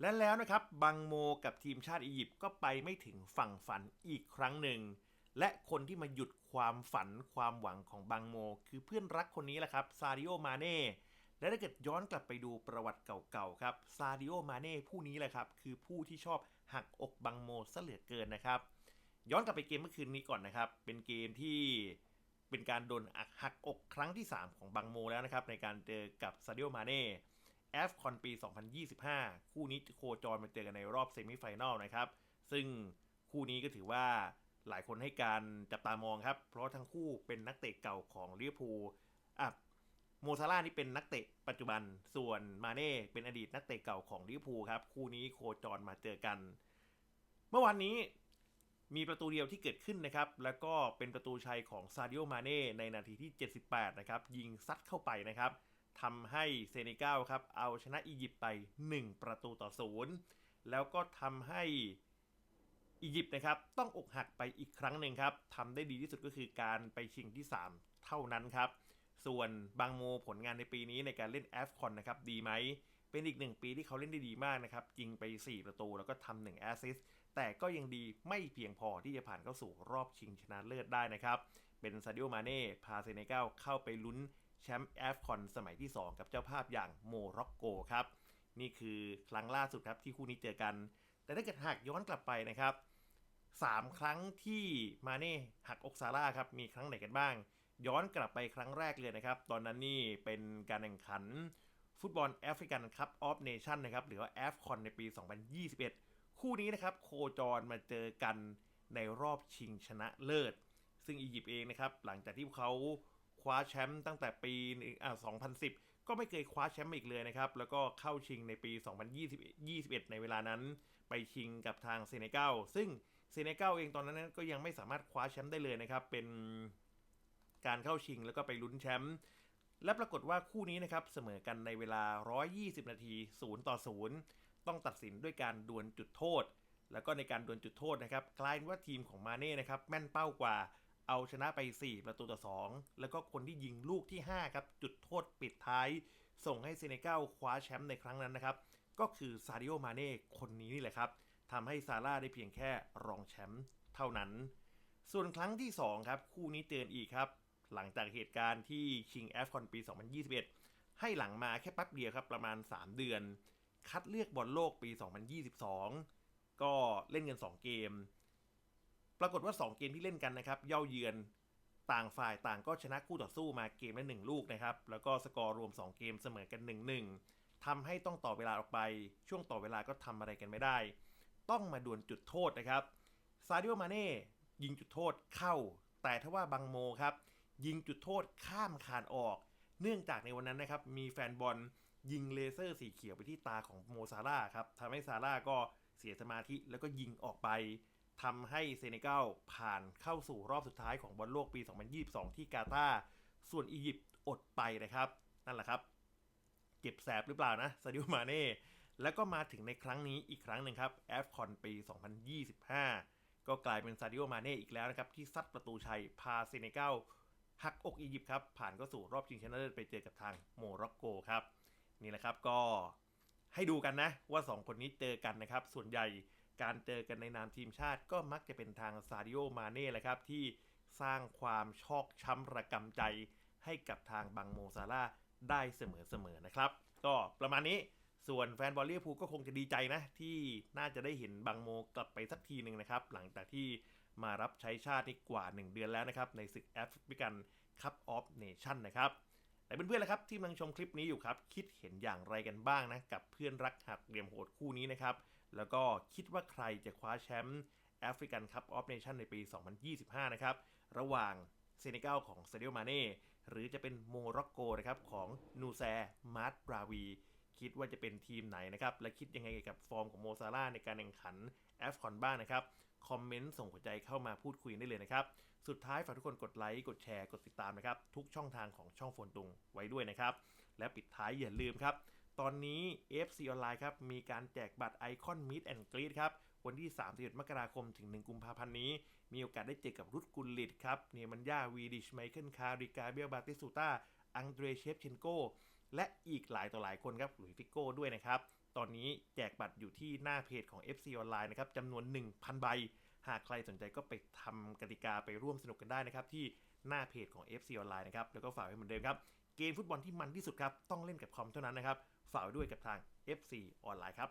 และแล้วนะครับบังโมกับทีมชาติอียิปต์ก็ไปไม่ถึงฝั่งฝันอีกครั้งหนึ่ง และคนที่มาหยุดความฝันความหวังของบังโม คือเพื่อนรักคนนี้แหละครับซาดิโอมาเน่และถ้าเกิดย้อนกลับไปดูประวัติเก่าๆครับซาดิโอมาเน่ผู้นี้แหละครับคือผู้ที่ชอบหักอกบังโมซะเหลือเกินนะครับ ย้อนกลับไปเกมเมื่อคืนนี้ก่อนนะครับ เป็นเกมที่เป็นการโดนหักอกครั้งที่ 3 ของบังโมแล้วนะครับในการเจอกับซาดิโอมาเน่ แอฟคอนปี 2025 คู่นี้โคจรมาเจอกันในรอบเซมิไฟแนลนะครับ ซึ่งคู่นี้ก็ถือว่าหลายคนให้การจับตามองครับ เพราะทั้งคู่เป็นนักเตะเก่าของลิเวอร์พูลอะโมซาร่านี่เป็นนักเตะปัจจุบัน ส่วนมาเน่เป็นอดีตนักเตะเก่าของลิเวอร์พูลครับ คู่นี้โคจรมาเจอกัน เมื่อวานนี้มีประตูเดียวที่เกิดขึ้นนะครับ แล้วก็เป็นประตูชัยของซาดิโอมาเน่ในนาทีที่ 78 นะครับ ยิงซัดเข้าไปนะครับ ทำให้เซเนกัลครับเอาชนะอียิปต์ไป 1 ประตูต่อศูนย์แล้วก็ทำให้อียิปต์นะครับต้องอกหักไปอีกครั้งหนึ่งครับทำได้ดีที่สุดก็คือการไปชิงที่ 3 เท่านั้นครับ ส่วนบางโมผลงานในปีนี้ในการเล่นแอฟคอนนะครับดีไหมเป็นอีกหนึ่งปีที่เขาเล่นได้ดีมากนะครับยิงไป 4 ประตูแล้วก็ทำหนึ่งแอสซิสแต่ก็ยังดีไม่เพียงพอที่จะผ่านเข้าสู่รอบชิงชนะเลิศได้นะครับ เป็นซาดิโอมาเน่พาเซเนกัลเข้าไปลุ้น แชมป์แอฟคอนสมัยที่ 2 กับเจ้าภาพอย่างโมร็อกโกครับ นี่คือครั้งล่าสุดครับที่คู่นี้เจอกัน แต่ถ้าเกิดหากย้อนกลับไปนะครับ 3 ครั้งที่มาเน่หักอกซาร่าครับ มีครั้งไหนกันบ้าง ย้อนกลับไปครั้งแรกเลยนะครับ ตอนนั้นนี่เป็นการแข่งขันฟุตบอลแอฟริกันคัพออฟเนชั่นนะครับ หรือว่าแอฟคอนในปี 2021 คู่นี้นะครับ โคจรมาเจอกันในรอบชิงชนะเลิศ ซึ่งอียิปต์เองนะครับ หลังจากที่เขา คว้าแชมป์ตั้งแต่ปีอ่า2010 ก็ไม่เคยคว้าแชมป์อีกเลยนะครับ แล้วก็เข้าชิงในปี 2021 ในเวลานั้น ไปชิงกับทางเซเนกัลซึ่งเซเนกัลเองตอนนั้นก็ยังไม่สามารถคว้าแชมป์ได้เลยนะครับ เป็นการเข้าชิงแล้วก็ไปลุ้นแชมป์และปรากฏว่าคู่นี้นะครับเสมอกันในเวลา 120 นาที 0 ต่อ 0 ต้องตัดสินด้วยการดวลจุดโทษ แล้วก็ในการดวลจุดโทษนะครับกลายเป็นว่าทีมของมาเน่นะครับแม่นเป้ากว่า เอาชนะไป 4 ประตูต่อ 2 แล้วก็คนที่ยิงลูกที่ 5 ครับ จุดโทษปิดท้าย ส่งให้เซเนกัลคว้าแชมป์ในครั้งนั้นนะครับ ก็คือซาดิโอมาเน่คนนี้นี่แหละครับทำให้ซาร่าได้เพียงแค่รองแชมป์เท่านั้น ส่วนครั้งที่ 2 ครับ คู่นี้เตือนอีกครับ หลังจากเหตุการณ์ที่ชิงแอฟคอนปี 2021 ให้หลังมาแค่แป๊บเดียวครับประมาณ 3 เดือน คัดเลือกบอลโลกปี 2022 ก็เล่นกัน 2 เกม ปรากฏว่า 2 เกมที่เล่นกันนะครับเย่าเยือนต่างฝ่ายต่างก็ชนะคู่ต่อสู้มาเกมละ1ลูกนะครับ แล้วก็สกอร์รวม 2 เกมเสมอกัน 1-1ทำให้ต้องต่อเวลาออกไป ช่วงต่อเวลาก็ทำอะไรกันไม่ได้ ต้องมาดวลจุดโทษนะครับซาดิโอมาเน่ยิงจุดโทษเข้า แต่ถ้าว่าบังโมครับ ยิงจุดโทษข้ามคานออก เนื่องจากในวันนั้นนะครับมีแฟนบอลยิงเลเซอร์สีเขียวไปที่ตาของโมซาร่าครับทำให้ซาร่าก็เสียสมาธิแล้วก็ยิงออกไป ทำให้เซเนกัลผ่านเข้าสู่รอบสุดท้ายของบอลโลกปี 2022 ที่กาตาร์ส่วนอียิปต์อดไปนะครับ นั่นแหละครับ เก็บแสบหรือเปล่านะซาดิโอมาเน่แล้วก็มาถึงในครั้งนี้อีกครั้งหนึ่งครับแอฟคอนปี 2025 ก็กลายเป็นซาดิโอมาเน่อีกแล้วนะครับ ที่ซัดประตูชัยพาเซเนกัลหักอกอียิปต์ครับ ผ่านเข้าสู่รอบชิงชนะเลิศไปเจอกับทางโมร็อกโกครับ นี่แหละครับก็ให้ดูกันนะว่า 2 คนนี้เจอกันนะครับ ส่วนใหญ่ การเจอกันในนามทีมชาติก็มักจะเป็นทางซาดิโอมาเน่แหละครับที่สร้างความชอกช้ำระกำใจให้กับทางบังโมซาร่าได้เสมอๆนะครับ ก็ประมาณนี้ส่วนแฟนบอลเลียพูก็คงจะดีใจนะ ที่น่าจะได้เห็นบังโมกลับไปสักทีหนึ่งนะครับ หลังจากที่มารับใช้ชาตินี่กว่า 1 เดือนแล้วนะครับ ในศึกแอฟริกันคัพออฟเนชั่นนะครับแต่เพื่อนๆละครับที่กำลังชมคลิปนี้อยู่ครับ คิดเห็นอย่างไรกันบ้างนะ กับเพื่อนรักหักเหลี่ยมโหดคู่นี้นะครับ แล้วก็คิดว่าใครจะคว้าแชมป์แอฟริกันคัพออฟเนชั่นในปี 2025 นะครับ ระหว่างเซเนกัลของเซเดียมาเน่หรือจะเป็นโมร็อกโกนะครับของนูแซมาร์ตบราวี คิดว่าจะเป็นทีมไหนนะครับ และคิดยังไงกับฟอร์มของโมซาร่าในการแข่งขันแอฟคอนบ้างนะครับ คอมเมนต์ส่งหัวใจเข้ามาพูดคุยได้เลยนะครับ สุดท้ายฝากทุกคนกดไลค์ กดแชร์ กดติดตามนะครับ ทุกช่องทางของช่องโฟนตุงไว้ด้วยนะครับ และปิดท้ายอย่าลืมครับ ตอนนี้ FC ออนไลน์ครับ มีการแจกบัตรไอคอนมิดแอนด์กรีดครับ วันที่31มกราคมถึง 1 กุมภาพันธ์นี้ มีโอกาสได้เจอกับรุดกุลลิตครับ เนียมันยาวีดิชไมเคิลคาริกาเบียบาติสูตาอังเดรเชฟเชนโกและอีกหลายต่อหลายคนครับหลุยฟิโก้ด้วยนะครับ ตอนนี้แจกบัตรอยู่ที่หน้าเพจของ FC ออนไลน์นะครับจำนวน 1,000 ใบ หากใครสนใจก็ไปทำกติกาไปร่วมสนุกกันได้นะครับที่หน้าเพจของ FC ออนไลน์นะครับ แล้วก็ฝากไว้เหมือนเดิมครับ เกมฟุตบอลที่มันที่สุดครับ ต้องเล่นกับคอมเท่านั้นนะครับ ฝากด้วยกับทาง FC ออนไลน์ครับ